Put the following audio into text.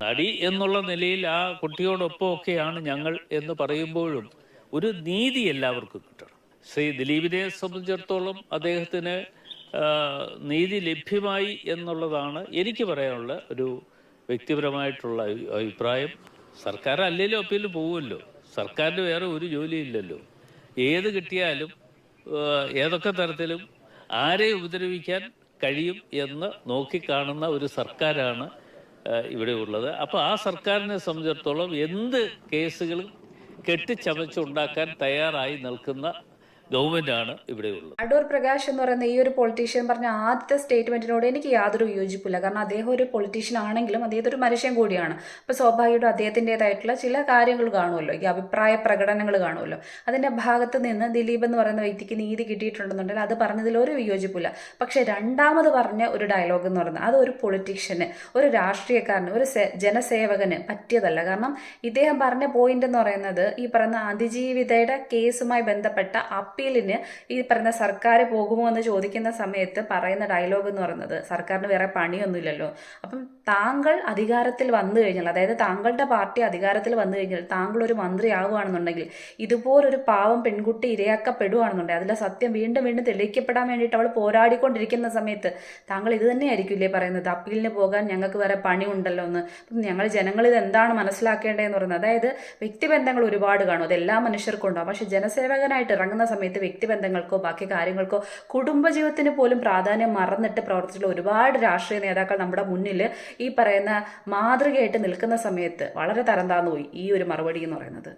നടി എന്നുള്ള നിലയിൽ ആ കുട്ടിയോടൊപ്പം ഒക്കെയാണ് ഞങ്ങൾ എന്ന് പറയുമ്പോഴും ഒരു നീതി എല്ലാവർക്കും കിട്ടണം. ശ്രീ ദിലീപിനെ സംബന്ധിച്ചിടത്തോളം അദ്ദേഹത്തിന് നീതി ലഭ്യമായി എന്നുള്ളതാണ് എനിക്ക് പറയാനുള്ള ഒരു വ്യക്തിപരമായിട്ടുള്ള അഭിപ്രായം. സർക്കാർ അല്ലെങ്കിലും അപ്പീൽ പോകുമല്ലോ. സർക്കാരിന് വേറെ ഒരു ജോലിയില്ലല്ലോ. ഏത് കിട്ടിയാലും ഏതൊക്കെ തരത്തിലും ആരെ ഉപദ്രവിക്കാൻ കഴിയും എന്ന് നോക്കിക്കാണുന്ന ഒരു സർക്കാരാണ് ഇവിടെ ഉള്ളത്. അപ്പോൾ ആ സർക്കാരിനെ സംബന്ധിച്ചിടത്തോളം എന്ത് കേസുകളും കെട്ടിച്ചമച്ചുണ്ടാക്കാൻ തയ്യാറായി നിൽക്കുന്ന ഗവൺമെന്റാണ് ഇവിടെ ഉള്ളത്. അടൂർ പ്രകാശ് എന്ന് പറയുന്ന ഈ ഒരു പൊളിറ്റീഷ്യൻ പറഞ്ഞ ആദ്യത്തെ സ്റ്റേറ്റ്മെന്റിനോട് എനിക്ക് യാതൊരു യോജിപ്പില്ല. കാരണം അദ്ദേഹം ഒരു പൊളിറ്റീഷ്യൻ ആണെങ്കിലും അദ്ദേഹത്തെ ഒരു മനുഷ്യൻ കൂടിയാണ്. അപ്പോൾ സ്വാഭാവികമായിട്ടും അദ്ദേഹത്തിന്റെതായിട്ടുള്ള ചില കാര്യങ്ങൾ കാണുമല്ലോ. ഈ അഭിപ്രായ പ്രകടനങ്ങൾ കാണുമല്ലോ. അതിന്റെ ഭാഗത്ത് നിന്ന് ദിലീപ് എന്ന് പറയുന്ന വ്യക്തിക്ക് നീതി കിട്ടിയിട്ടുണ്ടെന്നുണ്ടെങ്കിൽ അത് പറഞ്ഞതിൽ ഒരു വിയോജിപ്പില്ല പക്ഷേ രണ്ടാമത് പറഞ്ഞ ഒരു ഡയലോഗ് എന്ന് പറയുന്നത് അത് ഒരു പൊളിറ്റീഷ്യന് ഒരു രാഷ്ട്രീയക്കാരന് ഒരു ജനസേവകന് പറ്റിയതല്ല. കാരണം ഇദ്ദേഹം പറഞ്ഞ പോയിന്റ് എന്ന് പറയുന്നത് ഈ പറയുന്ന അതിജീവിതയുടെ കേസുമായി ബന്ധപ്പെട്ട അപ്പീലിന് ഈ പറയുന്ന സർക്കാർ പോകുമോ എന്ന് ചോദിക്കുന്ന സമയത്ത് പറയുന്ന ഡയലോഗ് എന്ന് പറയുന്നത്. സർക്കാരിന് വേറെ പണിയൊന്നുമില്ലല്ലോ. അപ്പം താങ്കൾ അധികാരത്തിൽ വന്നു കഴിഞ്ഞാൽ അതായത് താങ്കളുടെ പാർട്ടി അധികാരത്തിൽ വന്നു കഴിഞ്ഞാൽ താങ്കൾ ഒരു മന്ത്രി ആവുകയാണെന്നുണ്ടെങ്കിൽ ഇതുപോലൊരു പാവം പെൺകുട്ടി ഇരയാക്കപ്പെടുകയാണെന്നുണ്ടെങ്കിൽ അതിലെ സത്യം വീണ്ടും വീണ്ടും തെളിയിക്കപ്പെടാൻ വേണ്ടിയിട്ട് അവൾ പോരാടിക്കൊണ്ടിരിക്കുന്ന സമയത്ത് താങ്കൾ ഇത് തന്നെയായിരിക്കില്ലേ പറയുന്നത്? അപ്പീലിന് പോകാൻ ഞങ്ങൾക്ക് വേറെ പണി ഉണ്ടല്ലോ എന്ന്. അപ്പം ഞങ്ങൾ ജനങ്ങൾ ഇത് എന്താണ് മനസ്സിലാക്കേണ്ടതെന്ന് പറയുന്നത്? അതായത് വ്യക്തിബന്ധങ്ങൾ ഒരുപാട് കാണും. അത് എല്ലാ മനുഷ്യർക്കും ഉണ്ടാവും. പക്ഷെ ജനസേവകനായിട്ട് ഇറങ്ങുന്ന സമയത്ത് വ്യക്തിബന്ധങ്ങൾക്കോ ബാക്കി കാര്യങ്ങൾക്കോ കുടുംബജീവിതത്തിന് പോലും പ്രാധാന്യം മറന്നിട്ട് പ്രവർത്തിച്ചിട്ടുള്ള ഒരുപാട് രാഷ്ട്രീയ നേതാക്കൾ നമ്മുടെ മുന്നിൽ ഈ പറയുന്ന മാതൃകയായിട്ട് നിൽക്കുന്ന സമയത്ത് വളരെ തരം താന്നു പോയി ഈ ഒരു മറുപടി എന്ന് പറയുന്നത്.